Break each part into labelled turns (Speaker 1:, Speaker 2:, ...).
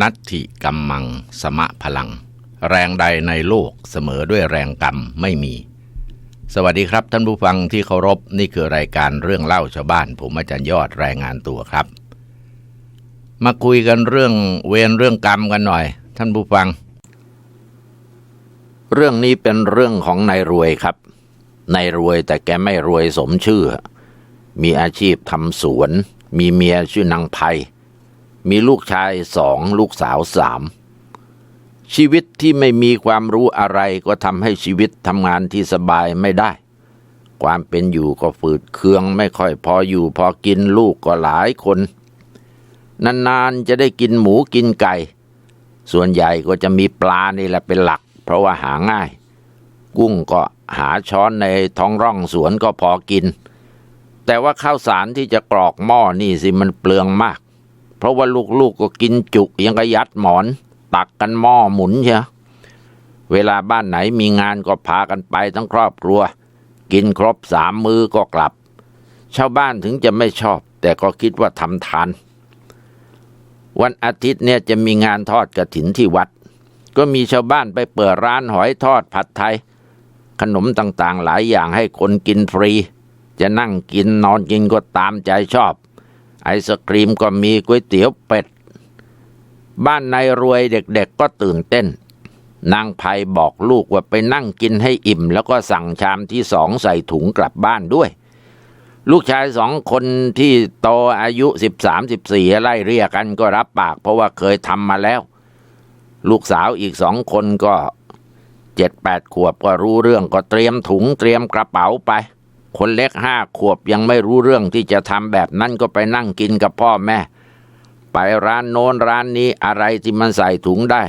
Speaker 1: นัตถิกัมมัง สมะพลัง แรงใดในโลกเสมอด้วยแรงกรรมไม่มี สวัสดีครับท่านผู้ฟังที่เคารพนี่คือรายการเรื่องเล่าชาวบ้าน ผมอาจารย์ยอดรายงานตัวครับ มาคุยกันเรื่องเวรเรื่องกรรมกันหน่อย ท่านผู้ฟัง เรื่องนี้เป็นเรื่องของนายรวยครับนายรวยแต่แกไม่รวยสมชื่อ มีอาชีพทำสวน มีเมียชื่อนางไพ มีลูกชายสองลูกสาวสามชีวิตที่ไม่มีความรู้อะไรก็ทำให้ชีวิตทำงานที่สบายไม่ได้ ความเป็นอยู่ก็ฝืดเคืองไม่ค่อยพออยู่พอกินลูกก็หลายคน นานๆจะได้กินหมูกินไก่ ส่วนใหญ่ก็จะมีปลานี่แหละเป็นหลัก เพราะว่าหาง่าย กุ้งก็หาช้อนในท้องร่องสวนก็พอกิน แต่ว่าข้าวสารที่จะกรอกหม้อนี่สิมันเปลืองมาก ราะว่าลูกๆก็กินจุยังกระยัดหมอน ตักกันหม้อหมุนเชียเวลาบ้านไหนมีงานก็พากันไปทั้งครอบครัว กินครบสามมือก็กลับ ชาวบ้านถึงจะไม่ชอบ แต่ก็คิดว่าทำทาน วันอาทิตย์เนี่ยจะมีงานทอดกระถินที่วัด ก็มีชาวบ้านไปเปิดร้านหอยทอดผัดไทย ขนมต่างๆหลายอย่างให้คนกินฟรี จะนั่งกินนอนกินก็ตามใจชอบ ไอศกรีมก็มีก๋วยเตี๋ยวเป็ด บ้านนายรวยเด็กๆก็ตื่นเต้น นางไพบอกลูกว่าไปนั่งกินให้อิ่ม แล้วก็สั่งชามที่สองใส่ถุงกลับบ้านด้วย ลูกชายสองคนที่โตอายุสิบสามสิบสี่ไล่เรียกกันก็รับปาก เพราะว่าเคยทำมาแล้ว ลูกสาวอีกสองคนก็เจ็ดแปดขวบก็รู้เรื่องก็เตรียมถุงเตรียมกระเป๋าไป คนเล็กห้าขวบยังไม่รู้เรื่องที่จะทำแบบนั้นก็ไปนั่งกินกับพ่อแม่ ไปร้านโน้นร้านนี้อะไรที่มันใส่ถุงได้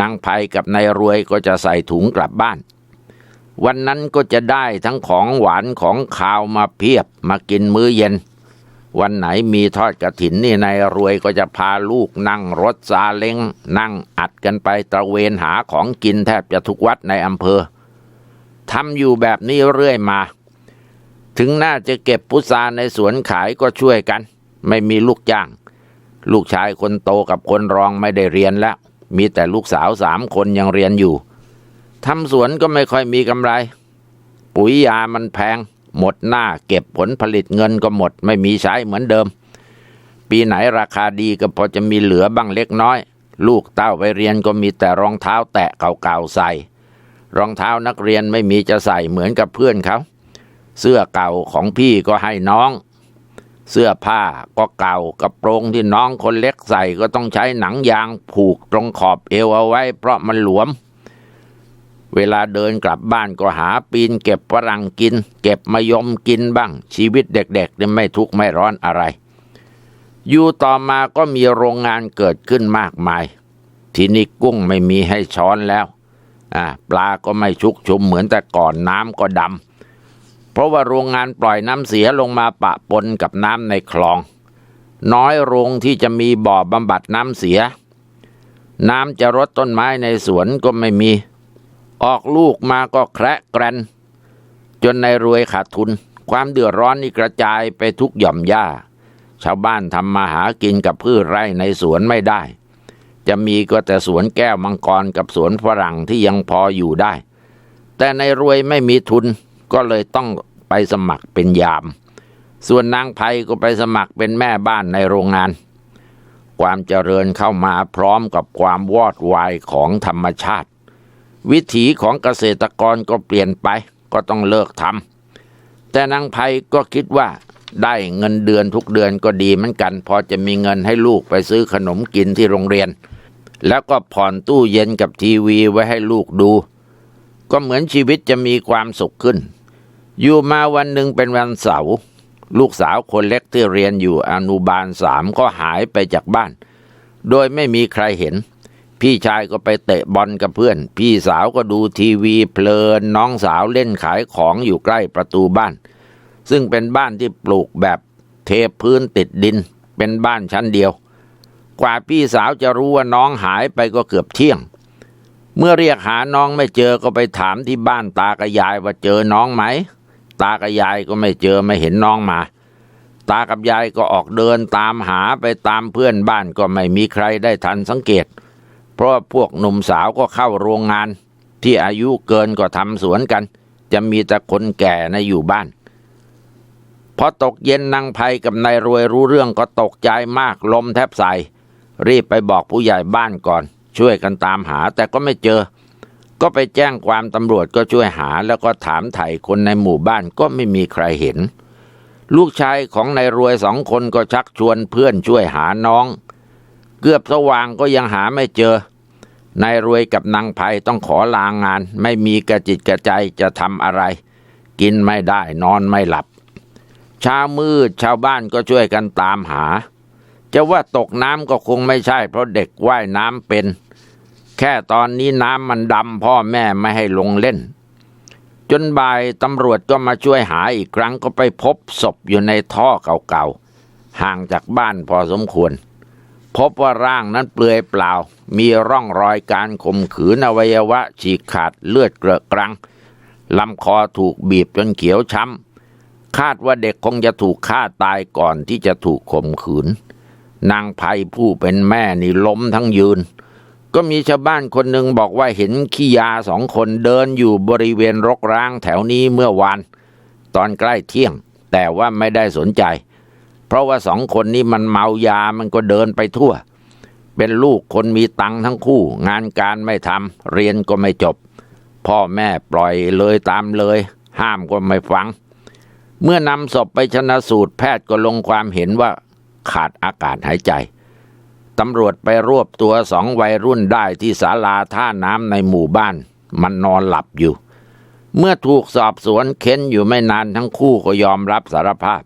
Speaker 1: นางไพกับนายรวยก็จะใส่ถุงกลับบ้าน วันนั้นก็จะได้ทั้งของหวานของขาวมาเพียบมากินมื้อเย็น วันไหนมีทอดกระถินนี่นายรวยก็จะพาลูกนั่งรถซาเล้งนั่งอัดกันไปตระเวนหาของกินแทบจะทุกวัดในอำเภอทำอยู่แบบนี้เรื่อยมา ถึงน่าจะเก็บพุทราในสวนขายก็ช่วยกัน ไม่มีลูกจ้าง ลูกชายคนโตกับคนรองไม่ได้เรียนแล้ว มีแต่ลูกสาวสามคนยังเรียนอยู่ทำสวนก็ไม่ค่อยมีกำไร ปุ๋ยยามันแพง หมดหน้าเก็บผลผลิตเงินก็หมด ไม่มีใช้เหมือนเดิม ปีไหนราคาดีก็พอจะมีเหลือบ้างเล็กน้อย ลูกเต้าไปเรียนก็มีแต่รองเท้าแตะเก่าๆใส่ รองเท้านักเรียนไม่มีจะใส่เหมือนกับเพื่อนเขา เสื้อเก่าของพี่ก็ให้น้อง เสื้อผ้าก็เก่ากระโปรงที่น้องคนเล็กใส่ก็ต้องใช้หนังยางผูกตรงขอบเอวเอาไว้ เพราะมันหลวม เวลาเดินกลับบ้านก็หาปีนเก็บฝรั่งกิน เก็บมะยมกินบ้าง ชีวิตเด็กๆนี่ไม่ทุกข์ไม่ร้อนอะไร อยู่ต่อมาก็มีโรงงานเกิดขึ้นมากมาย ที่นี้กุ้งไม่มีให้ช้อนแล้ว อ่าปลาก็ไม่ชุกชุมเหมือนแต่ก่อนน้ำก็ดำ เพราะว่าโรงงานปล่อยน้ำเสียลงมาปะปนกับน้ำในคลอง น้อยโรงที่จะมีบ่อบำบัดน้ำเสีย น้ำจะรดต้นไม้ในสวนก็ไม่มี ออกลูกมาก็แคระแกรนจนในรวยขาดทุน ความเดือดร้อนนี่กระจายไปทุกหย่อมหญ้า ชาวบ้านทำมาหากินกับพืชไร่ในสวนไม่ได้ จะมีก็แต่สวนแก้วมังกรกับสวนฝรั่งที่ยังพออยู่ได้ แต่ในรวยไม่มีทุน ก็เลยต้องไปสมัครเป็นยาม ส่วนนางไพก็ไปสมัครเป็นแม่บ้านในโรงงาน ความเจริญเข้ามาพร้อมกับความวอดวายของธรรมชาติ วิถีของเกษตรกรก็เปลี่ยนไปก็ต้องเลิกทำแต่นางไพก็คิดว่าได้เงินเดือนทุกเดือนก็ดีเหมือนกัน พอจะมีเงินให้ลูกไปซื้อขนมกินที่โรงเรียน แล้วก็ผ่อนตู้เย็นกับทีวีไว้ให้ลูกดู ก็เหมือนชีวิตจะมีความสุขขึ้น อยู่มาวันหนึ่งเป็นวันเสาร์ลูกสาวคนเล็กที่เรียนอยู่อนุบาลสามก็หายไปจากบ้าน โดยไม่มีใครเห็น พี่ชายก็ไปเตะบอลกับเพื่อน พี่สาวก็ดูทีวีเพลินน้องสาวเล่นขายของอยู่ใกล้ประตูบ้าน ซึ่งเป็นบ้านที่ปลูกแบบเทพื้นติดดิน เป็นบ้านชั้นเดียว กว่าพี่สาวจะรู้ว่าน้องหายไปก็เกือบเที่ยง เมื่อเรียกหาน้องไม่เจอก็ไปถามที่บ้านตากับยายว่าเจอน้องไหม ตากับยายก็ไม่เจอไม่เห็นน้องมา ตากับยายก็ออกเดินตามหาไปตามเพื่อนบ้านก็ไม่มีใครได้ทันสังเกต เพราะพวกหนุ่มสาวก็เข้าโรงงาน ที่อายุเกินก็ทำสวนกัน จะมีแต่คนแก่นะอยู่บ้านพอตกเย็นนางไพกับนายรวยรู้เรื่องก็ตกใจมากลมแทบใส่รีบไปบอกผู้ใหญ่บ้านก่อน ช่วยกันตามหาแต่ก็ไม่เจอ ก็ไปแจ้งความตำรวจก็ช่วยหาแล้วก็ถามไถ่คนในหมู่บ้านก็ไม่มีใครเห็น ลูกชายของนายรวยสองคนก็ชักชวนเพื่อนช่วยหาน้อง เกือบสว่างก็ยังหาไม่เจอนายรวยกับนางไพต้องขอลางงาน ไม่มีกระจิตกระใจจะทำอะไร กินไม่ได้นอนไม่หลับเช้ามืดชาวบ้านก็ช่วยกันตามหา จะว่าตกน้ำก็คงไม่ใช่เพราะเด็กว่ายน้ำเป็น แค่ตอนนี้น้ำมันดำพ่อแม่ไม่ให้ลงเล่น จนบ่ายตำรวจก็มาช่วยหาอีกครั้งก็ไปพบศพอยู่ในท่อเก่าๆ ห่างจากบ้านพอสมควร พบว่าร่างนั้นเปลือยเปล่า มีร่องรอยการข่มขืนอวัยวะ ฉีกขาดเลือดเกลอะกรังลำคอถูกบีบจนเขียวช้ำ คาดว่าเด็กคงจะถูกฆ่าตายก่อนที่จะถูกข่มขืน นางไพผู้เป็นแม่นี่ล้มทั้งยืน ก็มีชาวบ้านคนหนึ่งบอกว่าเห็นขี้ยาสองคนเดินอยู่บริเวณรกร้างแถวนี้เมื่อวาน ตอนใกล้เที่ยง แต่ว่าไม่ได้สนใจ เพราะว่าสองคนนี้มันเมายามันก็เดินไปทั่ว เป็นลูกคนมีตังทั้งคู่ งานการไม่ทำเรียนก็ไม่จบ พ่อแม่ปล่อยเลยตามเลย ห้ามก็ไม่ฟัง เมื่อนำศพไปชนะสูตรแพทย์ก็ลงความเห็นว่าขาดอากาศหายใจ ตำรวจไปรวบตัวสองวัยรุ่นได้ที่ศาลาท่าน้ำในหมู่บ้าน มันนอนหลับอยู่ เมื่อถูกสอบสวนเค้นอยู่ไม่นานทั้งคู่ก็ยอมรับสารภาพ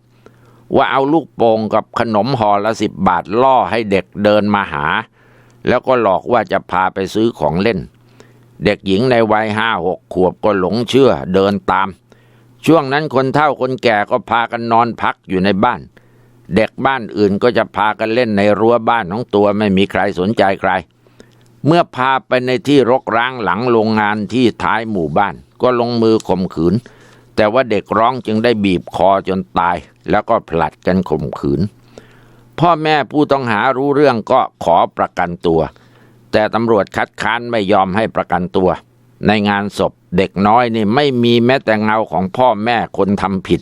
Speaker 1: ว่าเอาลูกโป่งกับขนมห่อละสิบบาทล่อให้เด็กเดินมาหา แล้วก็หลอกว่าจะพาไปซื้อของเล่น เด็กหญิงในวัยห้าหกขวบก็หลงเชื่อเดินตาม ช่วงนั้นคนเฒ่าคนแก่ก็พากันนอนพักอยู่ในบ้าน เด็กบ้านอื่นก็จะพากันเล่นในรั้วบ้านของตัวไม่มีใครสนใจใคร เมื่อพาไปในที่รกร้างหลังโรงงานที่ท้ายหมู่บ้าน ก็ลงมือข่มขืน แต่ว่าเด็กร้องจึงได้บีบคอจนตาย แล้วก็ผลัดกันข่มขืน พ่อแม่ผู้ต้องหารู้เรื่องก็ขอประกันตัว แต่ตำรวจคัดค้านไม่ยอมให้ประกันตัว ในงานศพเด็กน้อยนี่ไม่มีแม้แต่เงาของพ่อแม่คนทำผิด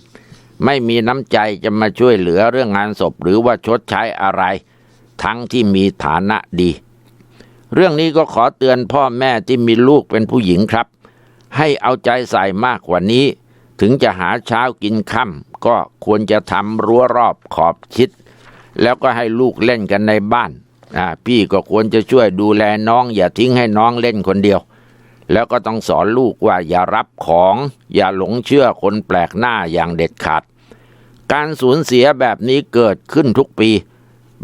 Speaker 1: ไม่มีน้ำใจจะมาช่วยเหลือเรื่องงานศพหรือว่าชดใช้อะไร ทั้งที่มีฐานะดี เรื่องนี้ก็ขอเตือนพ่อแม่ที่มีลูกเป็นผู้หญิงครับ ให้เอาใจใส่มากกว่านี้ ถึงจะหาเช้ากินค่ำก็ควรจะทำรั้วรอบขอบชิด แล้วก็ให้ลูกเล่นกันในบ้านพี่ก็ควรจะช่วยดูแลน้องอย่าทิ้งให้น้องเล่นคนเดียว แล้วก็ต้องสอนลูกว่าอย่ารับของ อย่าหลงเชื่อคนแปลกหน้าอย่างเด็ดขาด การสูญเสียแบบนี้เกิดขึ้นทุกปี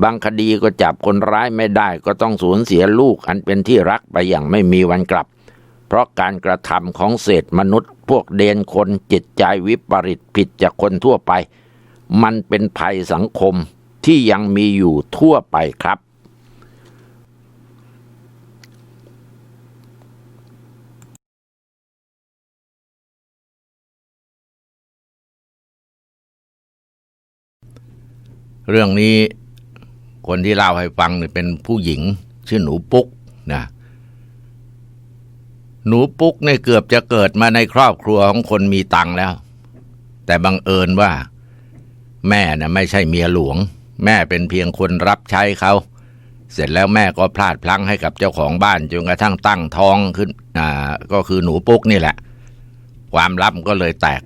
Speaker 1: บางคดีก็จับคนร้ายไม่ได้ ก็ต้องสูญเสียลูกอันเป็นที่รักไปอย่างไม่มีวันกลับ เพราะการกระทำของเศษมนุษย์ พวกเดนคนจิตใจวิปริตผิดจากคนทั่วไป มันเป็นภัยสังคมที่ยังมีอยู่ทั่วไปครับ
Speaker 2: เรื่องนี้คนที่เล่าให้ฟังเนี่ยเป็นผู้หญิง ชื่อหนูปุ๊กนะหนูปุ๊กเนี่ยเกือบจะเกิดมาในครอบครัวของคนมีตังค์แล้ว แต่บังเอิญว่า แม่น่ะไม่ใช่เมียหลวง แม่เป็นเพียงคนรับใช้เขา เสร็จแล้วแม่ก็พลาดพลั้งให้กับเจ้าของบ้านจนกระทั่งตั้งท้องขึ้นอ่าก็คือหนูปุ๊กนี่แหละ ความลับก็เลยแตก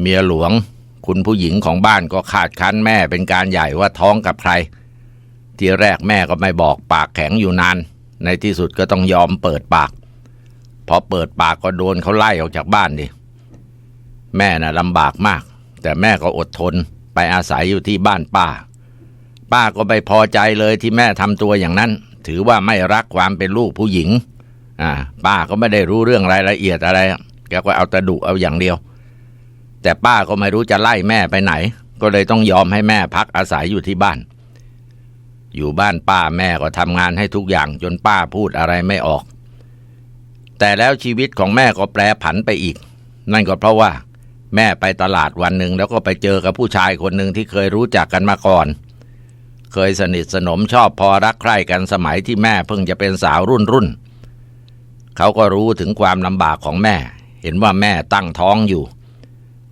Speaker 2: เมียหลวง คุณผู้หญิงของบ้านก็ขาดคันแม่เป็นการใหญ่ว่าท้องกับใคร ทีแรกแม่ก็ไม่บอกปากแข็งอยู่นาน ในที่สุดก็ต้องยอมเปิดปาก พอเปิดปากก็โดนเขาไล่ออกจากบ้านดิแม่น่ะลำบากมาก แต่แม่ก็อดทนไปอาศัยอยู่ที่บ้านป้า ป้าก็ไม่พอใจเลยที่แม่ทำตัวอย่างนั้น ถือว่าไม่รักความเป็นลูกผู้หญิง อ่า ป้าก็ไม่ได้รู้เรื่องรายละเอียดอะไรแกก็เอาตะดุเอาอย่างเดียว แต่ป้าก็ไม่รู้จะไล่แม่ไปไหน ก็เลยต้องยอมให้แม่พักอาศัยอยู่ที่บ้าน อยู่บ้านป้าแม่ก็ทำงานให้ทุกอย่างจนป้าพูดอะไรไม่ออก แต่แล้วชีวิตของแม่ก็แปรผันไปอีก นั่นก็เพราะว่า แม่ไปตลาดวันหนึ่งแล้วก็ไปเจอกับผู้ชายคนหนึ่งที่เคยรู้จักกันมาก่อน เคยสนิทสนมชอบพอรักใคร่กันสมัยที่แม่เพิ่งจะเป็นสาวรุ่นรุ่นเขาก็รู้ถึงความลำบากของแม่ เห็นว่าแม่ตั้งท้องอยู่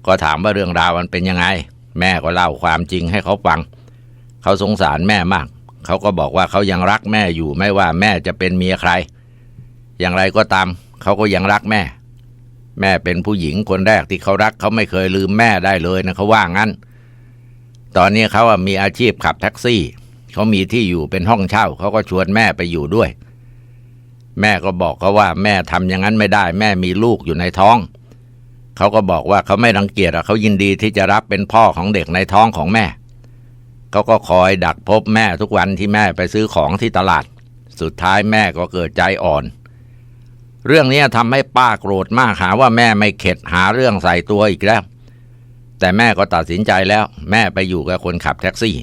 Speaker 2: ก็ถามว่าเรื่องราวมันเป็นยังไง แม่ก็เล่าความจริงให้เขาฟัง เขาสงสารแม่มาก เขาก็บอกว่าเขายังรักแม่อยู่ไม่ว่าแม่จะเป็นเมียใคร อย่างไรก็ตาม เขาก็ยังรักแม่ แม่เป็นผู้หญิงคนแรกที่เขารัก เขาไม่เคยลืมแม่ได้เลยนะเขาว่างั้น ตอนนี้เขามีอาชีพขับแท็กซี่ เขามีที่อยู่เป็นห้องเช่า เขาก็ชวนแม่ไปอยู่ด้วย แม่ก็บอกเขาว่าแม่ทำอย่างนั้นไม่ได้ แม่มีลูกอยู่ในท้อง เขาก็บอกว่าเขาไม่รังเกียจอะเขายินดีที่จะรับเป็นพ่อของเด็กในท้องของแม่ เขาก็คอยดักพบแม่ทุกวันที่แม่ไปซื้อของที่ตลาด สุดท้ายแม่ก็เกิดใจอ่อน เรื่องนี้ทำให้ป้าโกรธมากหาว่าแม่ไม่เข็ดหาเรื่องใส่ตัวอีกแล้ว แต่แม่ก็ตัดสินใจแล้ว แม่ไปอยู่กับคนขับแท็กซี่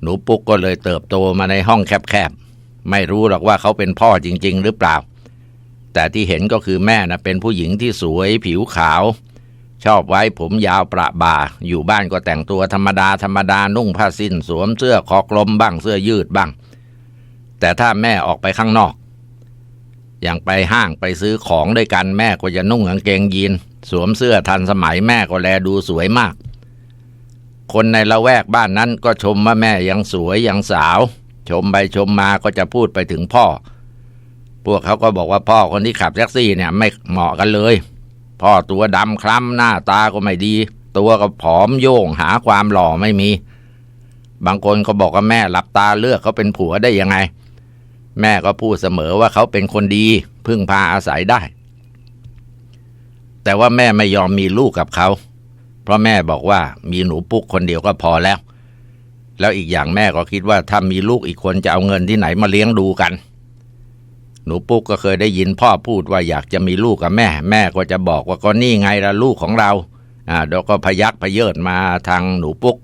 Speaker 2: หนูปุ๊กก็เลยเติบโตมาในห้องแคบๆ ไม่รู้หรอกว่าเขาเป็นพ่อจริง ๆ หรือเปล่า แต่ที่เห็นก็คือแม่นะเป็นผู้หญิงที่สวยผิวขาว ชอบไว้ผมยาวประบ่า อยู่บ้านก็แต่งตัวธรรมดาธรรมดานุ่งผ้าสิ้นสวมเสื้อคอกลมบ้างเสื้อยืดบ้าง แต่ถ้าแม่ออกไปข้างนอก อย่างไปห้างไปซื้อของด้วยกันแม่ก็จะนุ่งกางเกงยีน สวมเสื้อทันสมัยแม่ก็แลดูสวยมาก คนในละแวกบ้านนั้นก็ชมว่าแม่ยังสวยยังสาว ชมไปชมมาก็จะพูดไปถึงพ่อ พวกเขาก็บอกว่าพ่อคนที่ขับแท็กซี่เนี่ยไม่เหมาะกันเลย พ่อตัวดำคล้ำหน้าตาก็ไม่ดี ตัวก็ผอมโยงหาความหล่อไม่มี บางคนก็บอกว่าแม่หลับตาเลือกเขาเป็นผัวได้ยังไง แม่ก็พูดเสมอว่าเขาเป็นคนดีพึ่งพาอาศัยได้ แต่ว่าแม่ไม่ยอมมีลูกกับเขา เพราะแม่บอกว่ามีหนูปุ๊กคนเดียวก็พอแล้ว แล้วอีกอย่างแม่ก็คิดว่าถ้ามีลูกอีกคนจะเอาเงินที่ไหนมาเลี้ยงดูกัน หนูปุ๊กก็เคยได้ยินพ่อพูดว่าอยากจะมีลูกกับแม่ แม่ก็จะบอกว่าก็นี่ไงละลูกของเราอ่าเดี๋ยวก็พยักพเยิดมาทางหนูปุ๊ก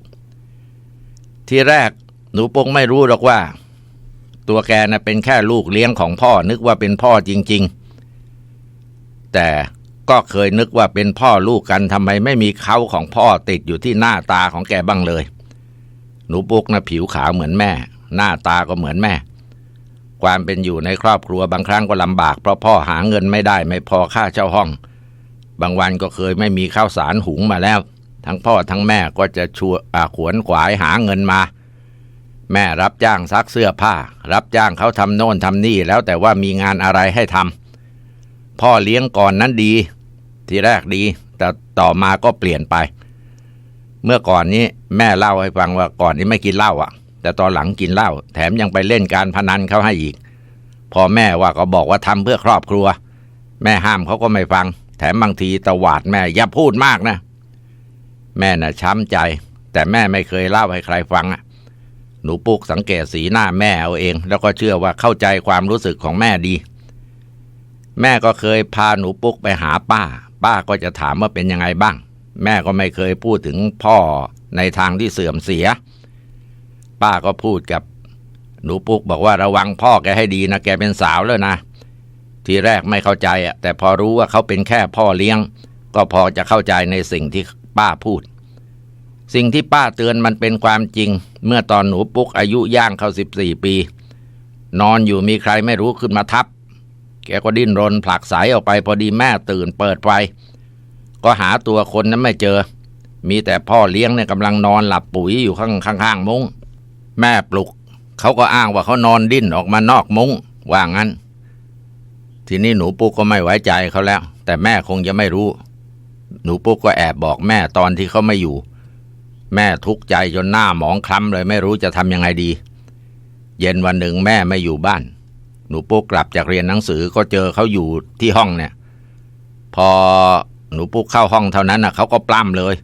Speaker 2: ที่แรกหนูปุ๊กไม่รู้หรอกว่า ตัวแกน่ะเป็นแค่ลูกเลี้ยงของพ่อนึกว่าเป็นพ่อจริง ๆ แต่ก็เคยนึกว่าเป็นพ่อลูกกันทำไมไม่มีเขาของพ่อติดอยู่ที่หน้าตาของแกบ้างเลย หนูปุ๊กน่ะผิวขาวเหมือนแม่ หน้าตาก็เหมือนแม่ ความเป็นอยู่ในครอบครัวบางครั้งก็ลำบาก เพราะพ่อหาเงินไม่ได้ไม่พอค่าเช่าห้อง บางวันก็เคยไม่มีข้าวสารหุงมาแล้ว ทั้งพ่อทั้งแม่ก็จะชัวอาขวนขวายหาเงินมา แม่รับจ้างซักเสื้อผ้า รับจ้างเขาทำโน่นทำนี่แล้วแต่ว่ามีงานอะไรให้ทำพ่อเลี้ยงก่อนนั้นดี ทีแรกดี แต่ต่อมาก็เปลี่ยนไป เมื่อก่อนนี้แม่เล่าให้ฟังว่าก่อนนี้ไม่กินเหล้าอะ แต่ตอนหลังกินเหล้าแถมยังไปเล่นการพนันเขาให้อีก พอแม่ว่าก็บอกว่าทำเพื่อครอบครัว แม่ห้ามเขาก็ไม่ฟัง แถมบางทีตวาดแม่อย่าพูดมากนะ แม่น่ะช้ำใจ แต่แม่ไม่เคยเล่าให้ใครฟังอะหนูปุ๊กสังเกตสีหน้าแม่เอาเอง แล้วก็เชื่อว่าเข้าใจความรู้สึกของแม่ดี แม่ก็เคยพาหนูปุ๊กไปหาป้า ป้าก็จะถามว่าเป็นยังไงบ้าง แม่ก็ไม่เคยพูดถึงพ่อในทางที่เสื่อมเสีย ป้าก็พูดกับหนูปุ๊กบอกว่าระวังพ่อแกให้ดีนะแกเป็นสาวแล้วนะ ทีแรกไม่เข้าใจอะแต่พอรู้ว่าเขาเป็นแค่พ่อเลี้ยง ก็พอจะเข้าใจในสิ่งที่ป้าพูด สิ่งที่ป้าเตือนมันเป็นความจริง เมื่อตอนหนูปุ๊กอายุย่างเข้าสิบสี่ปี นอนอยู่มีใครไม่รู้ขึ้นมาทับ แกก็ดิ้นรนผลักสายออกไปพอดีแม่ตื่นเปิดไฟก็หาตัวคนนั้นไม่เจอ มีแต่พ่อเลี้ยงเนี่ยกำลังนอนหลับปุ๋ยอยู่ข้างข้างๆมุง้ง แม่ปลุก เขาก็อ้างว่าเขานอนดิ้นออกมานอกมุง้งว่างั้น ทีนี้หนูปุ๊กก็ไม่ไว้ใจเขาแล้ว แต่แม่คงจะไม่รู้ หนูปุ๊กก็แอบบอกแม่ตอนที่เขาไม่อยู่ แม่ทุกข์ใจจนหน้าหมองคล้ำเลยไม่รู้จะทำยังไงดี เย็นวันหนึ่งแม่ไม่อยู่บ้าน หนูปุ๊กกลับจากเรียนหนังสือก็เจอเขาอยู่ที่ห้องเนี่ย พอหนูปุ๊กเข้าห้องเท่านั้นน่ะเขาก็ปล้ำเลย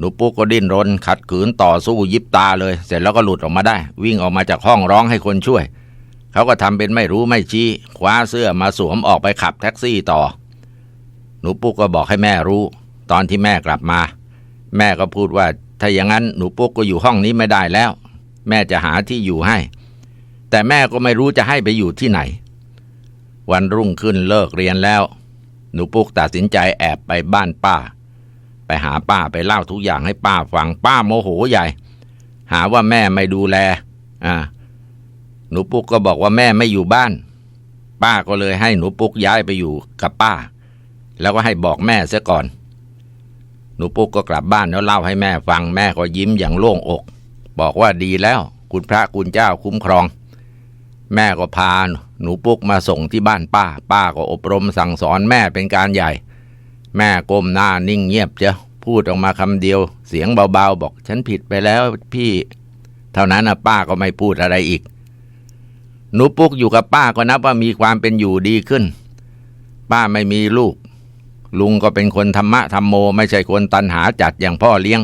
Speaker 2: หนูปุ๊กก็ดิ้นรน ขัดขืนต่อสู้ยิบตาเลย เสร็จแล้วก็หลุดออกมาได้ วิ่งออกมาจากห้องร้องให้คนช่วย เขาก็ทำเป็นไม่รู้ไม่ชี้คว้าเสื้อมาสวมออกไปขับแท็กซี่ต่อ หนูปุ๊กก็บอกให้แม่รู้ ตอนที่แม่กลับมา แม่ก็พูดว่าถ้าอย่างนั้นหนูปุ๊กก็อยู่ห้องนี้ไม่ได้แล้ว แม่จะหาที่อยู่ให้ แต่แม่ก็ไม่รู้จะให้ไปอยู่ที่ไหน วันรุ่งขึ้นเลิกเรียนแล้ว หนูปุ๊กตัดสินใจแอบไปบ้านป้า ไปหาป้าไปเล่าทุกอย่างให้ป้าฟังป้าโมโหใหญ่ หาว่าแม่ไม่ดูแล อ่า หนูปุ๊กก็บอกว่าแม่ไม่อยู่บ้าน ป้าก็เลยให้หนูปุ๊กย้ายไปอยู่กับป้า แล้วก็ให้บอกแม่เสียก่อน หนูปุ๊กก็กลับบ้านแล้วเล่าให้แม่ฟังแม่ก็ยิ้มอย่างโล่งอก บอกว่าดีแล้ว คุณพระคุณเจ้าคุ้มครอง แม่ก็พาหนูปุ๊กมาส่งที่บ้านป้า ป้าก็อบรมสั่งสอนแม่เป็นการใหญ่ แม่ก้มหน้านิ่งเงียบเจ้าพูดออกมาคำเดียว เสียงเบาๆ บอกฉันผิดไปแล้วพี่ เท่านั้นนะป้าก็ไม่พูดอะไรอีก หนูปุ๊กอยู่กับป้าก็นับว่ามีความเป็นอยู่ดีขึ้น ป้าไม่มีลูก ลุงก็เป็นคนธรรมะธรรมโม ไม่ใช่คนตันหาจัดอย่างพ่อเลี้ยง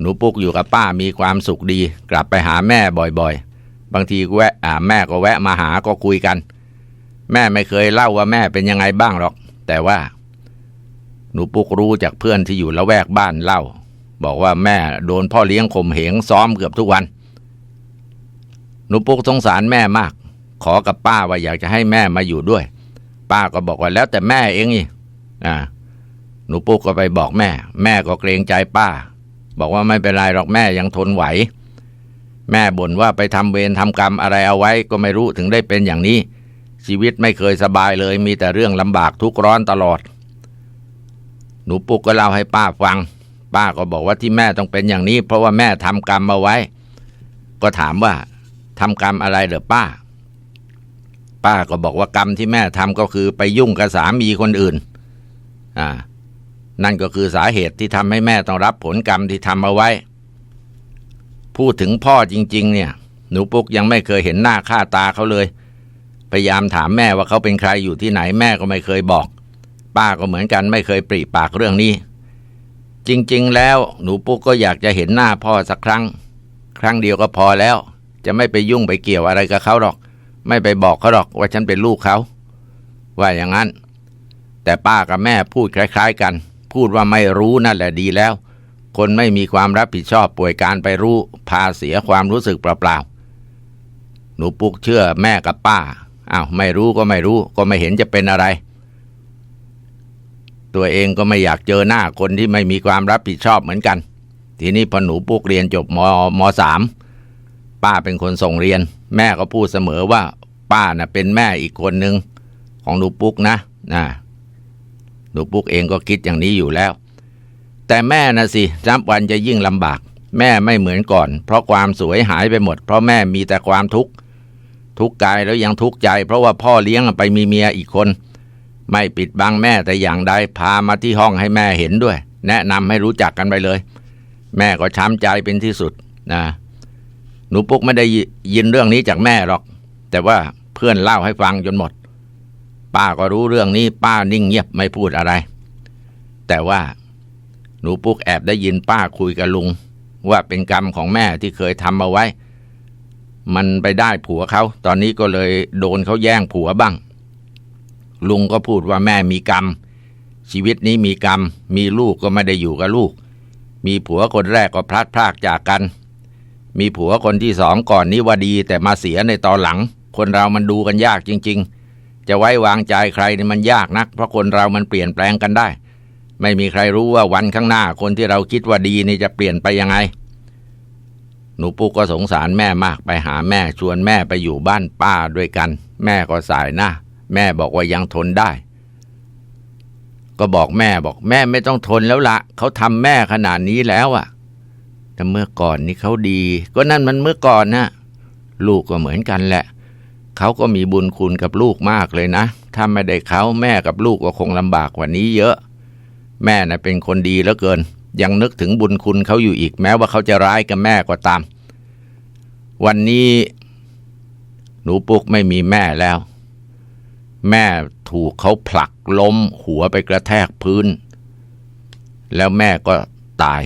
Speaker 2: หนูปุ๊กอยู่กับป้ามีความสุขดี กลับไปหาแม่บ่อยๆ บางทีแวะแม่ก็แวะมาหาก็คุยกัน แม่ไม่เคยเล่าว่าแม่เป็นยังไงบ้างหรอก แต่ว่า หนูปุ๊กรู้จากเพื่อนที่อยู่ละแวกบ้านเล่า บอกว่าแม่โดนพ่อเลี้ยงข่มเหงซ้อมเกือบทุกวัน หนูปุ๊กสงสารแม่มาก ขอกับป้าว่าอยากจะให้แม่มาอยู่ด้วย ป้าก็บอกว่าแล้วแต่แม่เองนี่อ่าหนูปุ๊กก็ไปบอกแม่ แม่ก็เกรงใจป้า บอกว่าไม่เป็นไรหรอกแม่ยังทนไหว แม่บ่นว่าไปทำเวรทำกรรมอะไรเอาไว้ก็ไม่รู้ถึงได้เป็นอย่างนี้ ชีวิตไม่เคยสบายเลยมีแต่เรื่องลำบากทุกร้อนตลอด หนูปุ๊กก็เล่าให้ป้าฟัง ป้าก็บอกว่าที่แม่ต้องเป็นอย่างนี้ เพราะว่าแม่ทำกรรมมาไว้ ก็ถามว่าทำกรรมอะไรเหรอป้า ป้าก็บอกว่ากรรมที่แม่ทำก็คือไปยุ่งกับสามีคนอื่น อ่า นั่นก็คือสาเหตุที่ทำให้แม่ต้องรับผลกรรมที่ทำเอาไว้ พูดถึงพ่อจริง ๆ เนี่ย หนูปุ๊กยังไม่เคยเห็นหน้าค่าตาเขาเลย พยายามถามแม่ว่าเขาเป็นใครอยู่ที่ไหนแม่ก็ไม่เคยบอก ป้าก็เหมือนกันไม่เคยปริปากเรื่องนี้ จริงๆ แล้วหนูปุ๊กก็อยากจะเห็นหน้าพ่อสักครั้ง ครั้งเดียวก็พอแล้ว จะไม่ไปยุ่งไปเกี่ยวอะไรกับเขาหรอก ไม่ไปบอกเขาหรอกว่าฉันเป็นลูกเขา ว่าอย่างนั้น แต่ป้ากับแม่พูดคล้าย ๆ กัน พูดว่าไม่รู้นั่นแหละดีแล้ว คนไม่มีความรับผิดชอบป่วยการไปรู้ พาเสียความรู้สึกเปล่าๆหนูปุ๊กเชื่อแม่กับป้าอ้าวไม่รู้ก็ไม่รู้ก็ไม่เห็นจะเป็นอะไร ตัวเองก็ไม่อยากเจอหน้าคนที่ไม่มีความรับผิดชอบเหมือนกัน ทีนี้พอหนูปุ๊กเรียนจบมมสามป้าเป็นคนส่งเรียน แม่ก็พูดเสมอว่า ป้าน่ะเป็นแม่อีกคนหนึ่งของหนูปุ๊กนะนะหนูปุ๊กเองก็คิดอย่างนี้อยู่แล้ว แต่แม่นะสินับวันจะยิ่งลำบาก แม่ไม่เหมือนก่อน เพราะความสวยหายไปหมด เพราะแม่มีแต่ความทุกข์ทุกกายแล้วยังทุกข์ใจ เพราะว่าพ่อเลี้ยงไปมีเมียอีกคน ไม่ปิดบังแม่แต่อย่างใดพามาที่ห้องให้แม่เห็นด้วย แนะนำให้รู้จักกันไปเลย แม่ก็ช้ำใจเป็นที่สุดนะหนูปุ๊กไม่ได้ยินเรื่องนี้จากแม่หรอก แต่ว่าเพื่อนเล่าให้ฟังจนหมด ป้าก็รู้เรื่องนี้ ป้านิ่งเงียบไม่พูดอะไร แต่ว่าหนูปุ๊กแอบได้ยินป้าคุยกับลุง ว่าเป็นกรรมของแม่ที่เคยทำเอาไว้ มันไปได้ผัวเขา ตอนนี้ก็เลยโดนเขาแย่งผัวบ้าง ลุงก็พูดว่าแม่มีกรรม ชีวิตนี้มีกรรม มีลูกก็ไม่ได้อยู่กับลูก มีผัวคนแรกก็พลัดพรากจากกัน มีผัวคนที่สองก่อนนี้ว่าดีแต่มาเสียในตอนหลัง คนเรามันดูกันยากจริง ๆ จะไว้วางใจใครนี่มันยากนัก เพราะคนเรามันเปลี่ยนแปลงกันได้ ไม่มีใครรู้ว่าวันข้างหน้าคนที่เราคิดว่าดีนี่จะเปลี่ยนไปยังไงหนูปุ๊กก็สงสารแม่มากไปหาแม่ชวนแม่ไปอยู่บ้านป้าด้วยกัน แม่ก็สายหน้า แม่บอกว่ายังทนได้ ก็บอกแม่บอกแม่ไม่ต้องทนแล้วละเขาทำแม่ขนาดนี้แล้วอะแต่เมื่อก่อนนี่เขาดี ก็นั่นมันเมื่อก่อนนะลูกก็เหมือนกันแหละ เขาก็มีบุญคุณกับลูกมากเลยนะ ถ้าไม่ได้เขาแม่กับลูกก็คงลำบากกว่านี้เยอะ แม่น่ะเป็นคนดีเหลือเกิน ยังนึกถึงบุญคุณเขาอยู่อีกแม้ว่าเขาจะร้ายกับแม่ก็ตาม วันนี้หนูปุกไม่มีแม่แล้ว แม่ถูกเขาผลักล้มหัวไปกระแทกพื้น แล้วแม่ก็ตาย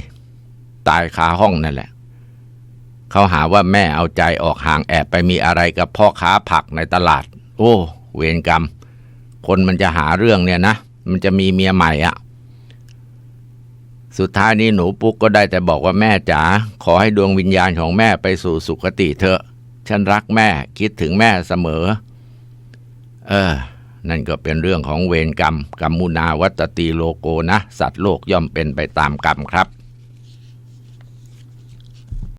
Speaker 2: ตายคาห้องนั่นแหละ เขาหาว่าแม่เอาใจออกห่างแอบไปมีอะไรกับพ่อค้าผักในตลาด โอ้ เวรกรรม คนมันจะหาเรื่องเนี่ยนะ มันจะมีเมียใหม่อะสุดท้ายนี้หนูปุ๊กก็ได้แต่บอกว่าแม่จ๋าขอให้ดวงวิญญาณของแม่ไปสู่สุคติเถอะ ฉันรักแม่คิดถึงแม่เสมอ เออ นั่นก็เป็นเรื่องของเวรกรรมกรรมมุนาวัตตีโลโกนะ สัตว์โลกย่อมเป็นไปตามกรรมครับ